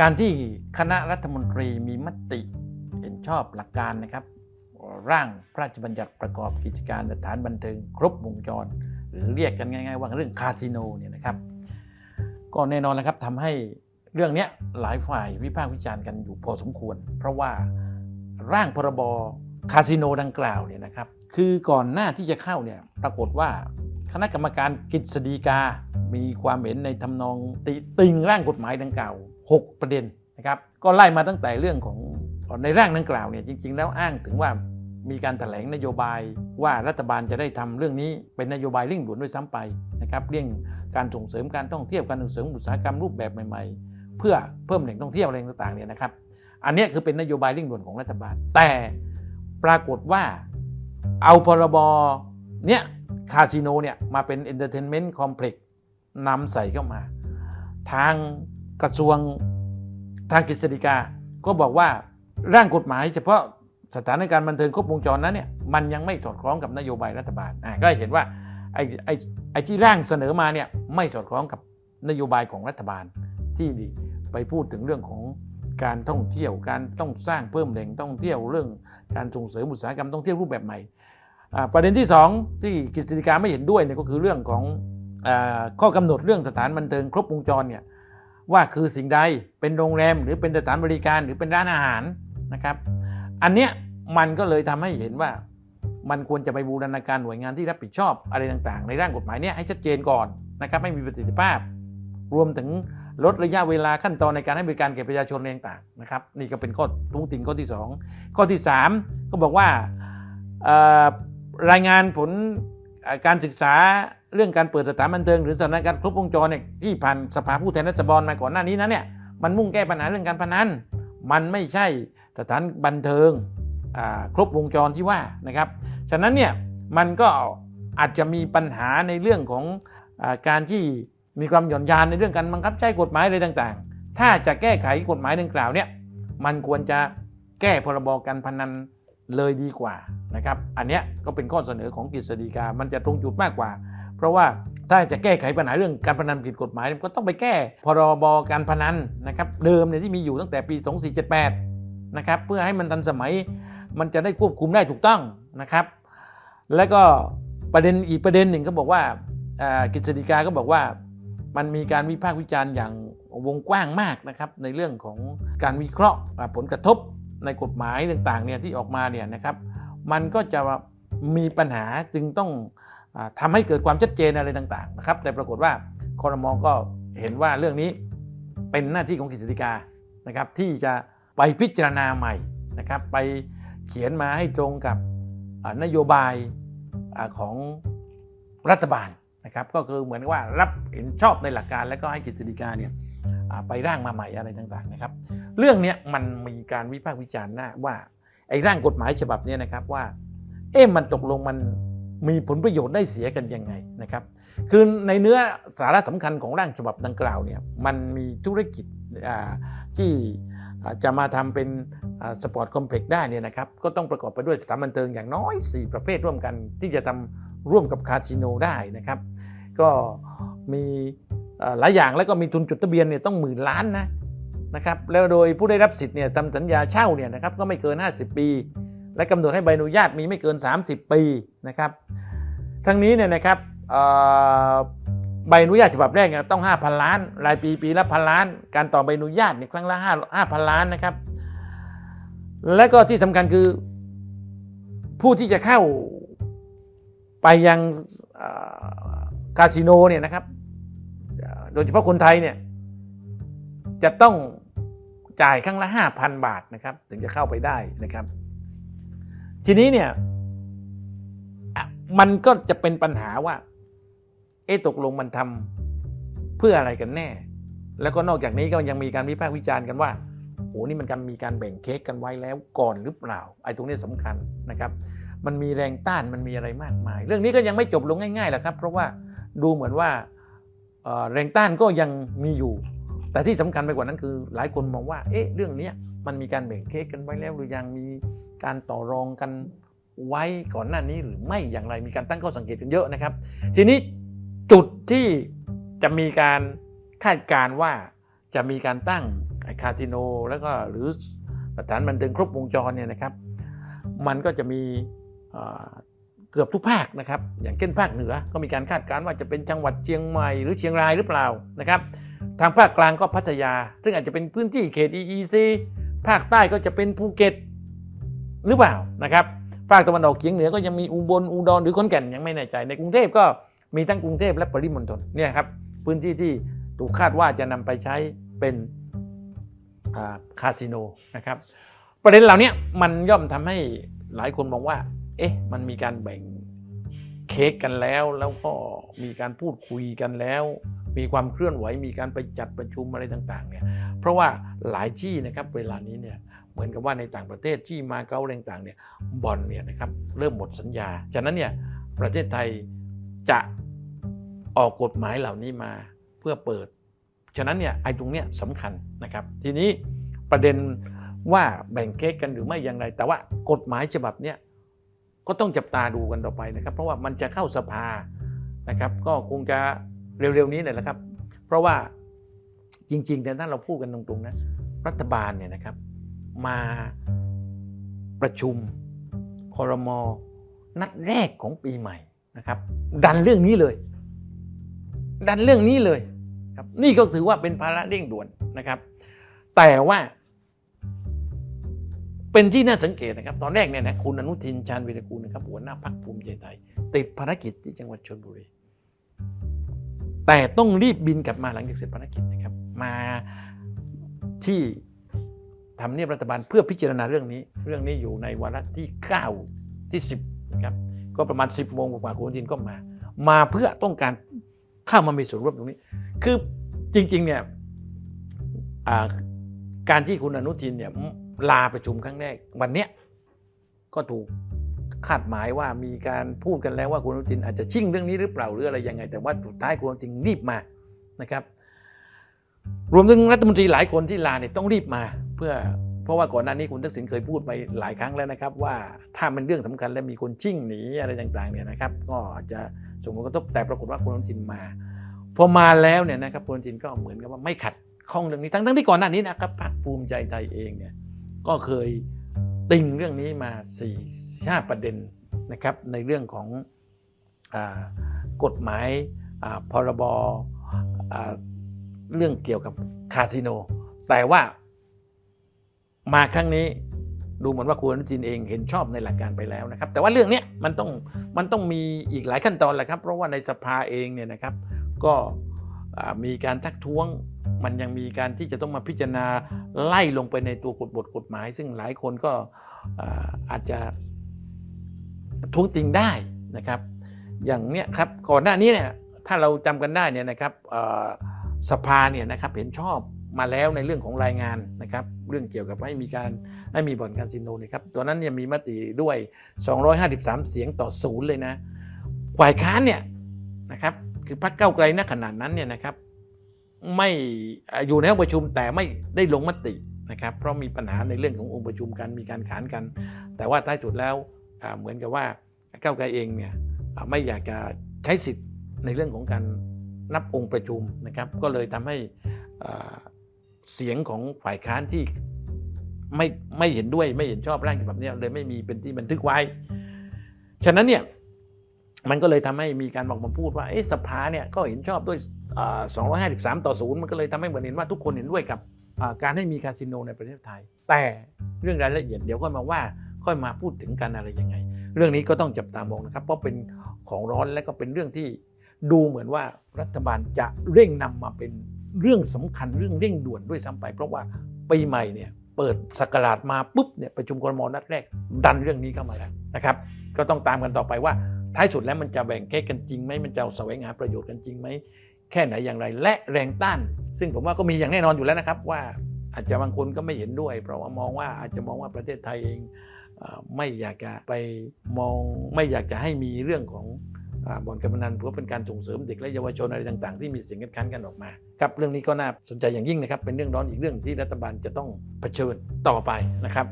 การที่คณะรัฐมนตรีมีมติเห็นชอบหลักการนะครับ ร่างพระราชบัญญัติประกอบกิจการสถานบันเทิงครบวงจร หรือเรียกกันง่าย ๆ ว่าเรื่องคาสิโนเนี่ยนะครับก็แน่นอนแล้วครับทำให้เรื่องนี้หลายฝ่ายวิพากษ์วิจารณ์กันอยู่พอสมควร เพราะว่าร่างพรบคาสิโนดังกล่าวเนี่ยนะครับ คือก่อนหน้าที่จะเข้าเนี่ยปรากฏว่าคณะกรรมการกฤษฎีกา มีความเห็นในทำนองติติงร่างกฎหมายดังกล่าว 6 ประเด็นนะครับก็ไล่มาตั้งแต่เรื่องของในร่างดังกล่าวเนี่ยจริง ๆ แล้วอ้างถึงว่ามีการแถลงนโยบายว่ารัฐบาลจะได้ทำเรื่องนี้เป็นนโยบายเร่งด่วนด้วยซ้ำไปนะครับเรื่องการส่งเสริมการท่องเที่ยวการส่งเสริมอุตสาหกรรมรูปแบบใหม่ๆ เพื่อเพิ่มแหล่งท่องเที่ยวอะไรต่างๆเนี่ยนะครับ อันนี้คือเป็นนโยบายเร่งด่วนของรัฐบาล แต่ปรากฏว่าเอาพรบเนี้ยคาสิโนเนี่ยมาเป็นเอนเตอร์เทนเมนต์คอมเพล็กซ์นำใส่เข้ามา ทาง กระทรวงทางกฤษฎีกา ก็บอกว่าร่างกฎหมายเฉพาะสถานการณ์บันเทิงครบวงจรนั้นเนี่ยมันยังไม่สอดคล้องกับนโยบายรัฐบาลอะก็เห็นว่าไอ้ไอ้ไอ้ที่ร่างเสนอมาเนี่ยไม่สอดคล้องกับนโยบายของรัฐบาลที่ไปพูดถึงเรื่องของการท่องเที่ยวการต้องสร้างเพิ่มแหล่งท่องเที่ยวเรื่องการส่งเสริมอุตสาหกรรมท่องเที่ยวรูปแบบใหม่ประเด็นที่สองที่กฤษฎีกาไม่เห็นด้วยเนี่ยก็คือเรื่องของอข้อกำหนดเรื่องสถานบันเทิงครบวงจรเนี่ย ว่าคือสิ่งใดเป็นโรงแรมหรือเป็นสถานบริการหรือเป็นร้านอาหารนะครับ อันเนี้ยมันก็เลยทำให้เห็นว่า มันควรจะไปบูรณาการหน่วยงานที่รับผิดชอบอะไรต่างๆ ในร่างกฎหมายเนี้ยให้ชัดเจนก่อนนะครับไม่มีประสิทธิภาพ รวมถึงลดระยะเวลาขั้นตอนในการให้บริการแก่ประชาชนอะไรต่างๆนะครับ นี่ก็เป็นข้อทุงติงข้อที่ 2 ข้อที่ 3 ก็บอกว่ารายงานผลการศึกษา เรื่องการเปิดสถานบันเทิงหรือสถานการณ์ครบวงจรเนี่ยที่ผ่านสภาผู้แทนราษฎรมาก่อนหน้านี้นะเนี่ยมันมุ่งแก้ปัญหาเรื่องการพนันมันไม่ใช่สถานบันเทิงครบวงจรที่ว่านะครับ ฉะนั้นเนี่ยมันก็อาจจะมีปัญหาในเรื่องของอการที่มีความหย่อนยานในเรื่องการบังคับใช้กฎหมายอะไรต่างๆ ถ้าจะแก้ไขกฎหมายดังกล่าวเนี่ยมันควรจะแก้พรบการพนันเลยดีกว่านะครับ อันเนี้ยก็เป็นข้อเสนอของกฤษฎีกา มันจะตรงจุดมากกว่า ราะว่าถ้าจะแก้ไขปัญหาเรื่องการพนันผิดกฎหมายก็ต้องไปแก้พรบการพนันนะครับเดิมเนี่ยที่มีอยู่ตั้งแต่ปี 2478 นะครับเพื่อให้มันทันสมัยมันจะได้ควบคุมได้ถูกต้องนะครับ แล้วก็ประเด็นอีกประเด็นหนึ่งก็บอกว่ากฤษฎีกาก็บอกว่ามันมีการวิพากษ์วิจารณ์อย่างวงกว้างมากนะครับในเรื่องของการวิเคราะห์ผลกระทบในกฎหมายต่างๆเนี่ยที่ออกมาเนี่ยนะครับ มันก็จะมีปัญหาจึงต้อง อาทำให้เกิดความชัดเจนอะไรต่างๆนะครับแต่ปรากฏว่าคอรมองก็เห็นว่าเรื่องนี้เป็นหน้าที่ของกฤษฎีกานะครับที่จะไปพิจารณาใหม่นะครับไปเขียนมาให้ตรงกับนโยบายอของรัฐบาลนะครับก็คือเหมือนว่ารับเห็นชอบในหลักการแล้วก็ให้กฤษฎีกาเนี่ยไปร่างมาใหม่อะไรต่างๆนะครับ เรื่องเนี้ยมันมีการวิพากษ์วิจารณ์นะว่าไอ้ร่างกฎหมายฉบับเนี้ยนะครับว่าเอ๊ะมันตกลงมัน มีผลประโยชน์ได้เสียกันยังไงนะครับ คือในเนื้อสาระสำคัญของร่างฉบับดังกล่าวเนี่ยมันมีธุรกิจที่จะมาทำเป็นสปอร์ตคอมเพล็กซ์ได้เนี่ยนะครับก็ต้องประกอบไปด้วยสถานบันเทิงอย่างน้อย 4 ประเภทร่วมกันที่จะทำร่วมกับคาสิโนได้นะครับ ก็มีหลายอย่างแล้วก็มีทุนจดทะเบียนเนี่ยต้องหมื่นล้านนะนะครับแล้วโดยผู้ได้รับสิทธิ์เนี่ยทำสัญญาเช่าเนี่ยนะครับก็ไม่เกิน 50 ปี และกำหนดให้ใบอนุญาตมีไม่เกิน 30 ปีนะครับ ทั้งนี้เนี่ยนะครับใบอนุญาตฉบับแรกเนี่ยต้อง 5,000 ล้าน รายปีปีละพันล้าน การต่อใบอนุญาตเนี่ยครั้งละ5 5,000 ล้านนะครับ และก็ที่สำคัญคือผู้ที่จะเข้าไปยังคาสิโนเนี่ยนะครับ โดยเฉพาะคนไทยเนี่ยจะต้องจ่ายครั้งละ 5,000 บาทนะครับ ถึงจะเข้าไปได้นะครับ ทีนี้เนี่ยมันก็จะเป็นปัญหาว่า เอ๊ะตกลงมันทำเพื่ออะไรกันแน่ แล้วก็นอกจากนี้ก็ยังมีการวิพากษ์วิจารณ์กันว่าโอ้นี่มันการมีการแบ่งเค้กกันไว้แล้วก่อนหรือเปล่า ไอ้ตรงนี้สำคัญนะครับ มันมีแรงต้านมันมีอะไรมากมาย เรื่องนี้ก็ยังไม่จบลงง่ายๆหรอกครับ เพราะว่าดูเหมือนว่าแรงต้านก็ยังมีอยู่ แต่ที่สำคัญไปกว่านั้นคือ หลายคนมองว่า เอ๊ะ เรื่องนี้มันมีการแบ่งเค้กกันไว้แล้วหรือยังมี การต่อรองกันไว้ก่อนหน้านี้หรือไม่อย่างไรมีการตั้งข้อสังเกตกันเยอะนะครับ ทีนี้จุดที่จะมีการคาดการณ์ว่าจะมีการตั้งคาสิโนแล้วก็หรือสถานบันเทิงครบวงจรเนี่ยนะครับ มันก็จะมีเกือบทุกภาคนะครับ อย่างเช่นภาคเหนือก็มีการคาดการณ์ว่าจะเป็นจังหวัดเชียงใหม่หรือเชียงรายหรือเปล่านะครับ ทางภาคกลางก็พัทยา ซึ่งอาจจะเป็นพื้นที่เขต EEC ภาคใต้ก็จะเป็นภูเก็ต หรือเปล่านะครับภาคตะวันออกเฉียงเหนือก็ยังมีอุบลอุดรหรือขอนแก่นยังไม่แน่ใจ ในกรุงเทพก็มีทั้งกรุงเทพและปริมณฑลเนี่ยครับพื้นที่ที่ถูกคาดว่าจะนำไปใช้เป็นาคาสิโนนะครับประเด็นเหล่านี้มันย่อมทำให้หลายคนมองว่า เอ๊ะมันมีการแบ่งเค้กกันแล้วแล้วก็มีการพูดคุยกันแล้ว มีความเคลื่อนไหวมีการไปจัดประชุมอะไรต่างๆเนี่ยเพราะว่าหลายที่นะครับเวลานี้เนี่ย เหมือนกับว่าในต่างประเทศที่มาเก๊าอะไรต่างเนี่ยบอลเนี่ยนะครับเริ่มหมดสัญญา ฉะนั้นเนี่ยประเทศไทยจะออกกฎหมายเหล่านี้มาเพื่อเปิด ฉะนั้นเนี่ยไอ้ตรงเนี้ยสำคัญนะครับ ทีนี้ประเด็นว่าแบ่งเค้กกันหรือไม่อย่างไร แต่ว่ากฎหมายฉบับเนี้ยก็ต้องจับตาดูกันต่อไปนะครับ เพราะว่ามันจะเข้าสภานะครับ ก็คงจะเร็วๆนี้เลยแหละครับ เพราะว่าจริงๆเนี่ยถ้าเราพูดกันตรงๆนะรัฐบาลเนี่ยนะครับ มาประชุมคอรมอนัดแรกของปีใหม่นะครับ ดันเรื่องนี้เลย ดันเรื่องนี้เลยครับนี่ก็ถือว่าเป็นภาระเร่งด่วนนะครับ แต่ว่า เป็นที่น่าสังเกตนะครับ ตอนแรกเนี่ยนะคุณอนุทินชาญวีรกูลนะครับหัวหน้าพรรคภูมิใจไทย ติดภารกิจที่จังหวัดชลบุรี แต่ต้องรีบบินกลับมาหลังจากเสร็จภารกิจนะครับ มาที่ ทำเนียบรัฐบาลเพื่อพิจารณาเรื่องนี้ เรื่องนี้อยู่ในวาระที่ 9 ที่ 10นะครับก็ประมาณ 10 โมงกว่าคุณอนุทินก็มา มาเพื่อต้องการเข้ามามีส่วนร่วมตรงนี้ คือจริงๆเนี่ยการที่คุณอนุทินเนี่ยลาประชุมครั้งแรกวันเนี้ยก็ถูกคาดหมายว่ามีการพูดกันแล้วว่าคุณอนุทินอาจจะชิ่งเรื่องนี้หรือเปล่าหรืออะไรยังไง แต่ว่าสุดท้ายคุณอนุทินรีบมานะครับ รวมถึงรัฐมนตรีหลายคนที่ลาเนี่ยต้องรีบมา เพื่อเพราะว่าก่อนหน้านี้คุณทักษิณเคยพูดไปหลายครั้งแล้วนะครับ ว่าถ้ามันเรื่องสำคัญและมีคนชิ่งหนีอะไรต่างๆเนี่ยนะครับ ก็จะส่งผลกระทบแต่ปรากฏว่าคุณอนุทินมาพอมาแล้วเนี่ยนะครับคุณอนุทินก็เหมือนกับว่าไม่ขัดข้องเรื่องนี้ทั้งๆที่ก่อนหน้านี้นะครับพรรคภูมิใจไทยเองเนี่ยก็เคยติงเรื่องนี้มา4ี่ห้าประเด็นนะครับในเรื่องของอกฎหมายพรบเรื่องเกี่ยวกับคาสิโน แต่ว่า มาครั้งนี้ดูเหมือนว่าคุณอนุทินเองเห็นชอบในหลักการไปแล้วนะครับ แต่ว่าเรื่องนี้มันต้องมันต้องมีอีกหลายขั้นตอนแหละครับ เพราะว่าในสภาเองเนี่ยนะครับ ก็มีการทักท้วงมันยังมีการที่จะต้องมาพิจารณาไล่ลงไปในตัวกฎบทกฎหมาย ซึ่งหลายคนก็อาจจะท้วงติงได้นะครับ อย่างเนี้ยครับก่อนหน้านี้เนี่ยถ้าเราจำกันได้เนี่ยนะครับสภาเนี่ยนะครับเห็นชอบ มาแล้วในเรื่องของรายงานนะครับเรื่องเกี่ยวกับให้มีการให้มีบ่อนคาสิโนนะครับตัวนั้นเนี่ยมีมติด้วย 253 เสียงต่อศูนย์เลยนะฝ่ายค้านเนี่ยนะครับคือพรรคเก้าไกลณขนาดนั้นเนี่ยนะครับไม่อยู่ในห้องประชุมแต่ไม่ได้ลงมตินะครับเพราะมีปัญหาในเรื่องขององค์ประชุมกันมีการขานกัน แต่ว่าท้ายสุดแล้วเหมือนกับว่าก้าวไกลเองเนี่ยไม่อยากจะใช้สิทธิ์ในเรื่องของการนับองค์ประชุมนะครับ ก็เลยทำให้อ่า เสียงของฝ่ายค้านที่ไม่ไม่เห็นด้วยไม่เห็นชอบร่างฉบับนี้เลยไม่มีเป็นที่บันทึกไว้ ฉะนั้นเนี่ยมันก็เลยทำให้มีการบอกมาพูดว่าเอ๊ะสภาเนี่ยก็เห็นชอบด้วยอ่า253 ต่อศูนย์มันก็เลยทำให้เหมือนเห็นว่าทุกคนเห็นด้วยกับการให้มีคาสิโนในประเทศไทย แต่เรื่องรายละเอียดเดี๋ยวค่อยมาว่าค่อยมาพูดถึงกันอะไรยังไง เรื่องนี้ก็ต้องจับตามองนะครับ เพราะเป็นของร้อนและก็เป็นเรื่องที่ดูเหมือนว่ารัฐบาลจะเร่งนำมาเป็น เรื่องสำคัญเรื่องเร่งด่วนด้วยซ้ำไป เพราะว่าปีใหม่เนี่ยเปิดสกราชมาปุ๊บเนี่ยประชุมกรมนัดแรก ดันเรื่องนี้เข้ามาแล้วนะครับก็ต้องตามกันต่อไปว่า ท้ายสุดแล้วมันจะแบ่งเค้กกันจริงไหมมันจะแสวงหาประโยชน์กันจริงไหมแค่ไหนอย่างไร และแรงต้าน ซึ่งผมว่าก็มีอย่างแน่นอนอยู่แล้วนะครับ ว่าอาจจะบางคนก็ไม่เห็นด้วย เพราะว่ามองว่าอาจจะมองว่าประเทศไทยเองไม่อยากจะไปมองไม่อยากจะให้มีเรื่องของ บ่อนการพนันเพื่อเป็นการส่งเสริมเด็กและเยาวชนอะไรต่างๆ ที่มีเสียงคัดค้านกันออกมาครับเรื่องนี้ก็น่าสนใจอย่างยิ่งนะครับเป็นเรื่องร้อนอีกเรื่องที่รัฐบาลจะต้องเผชิญต่อไปนะครับ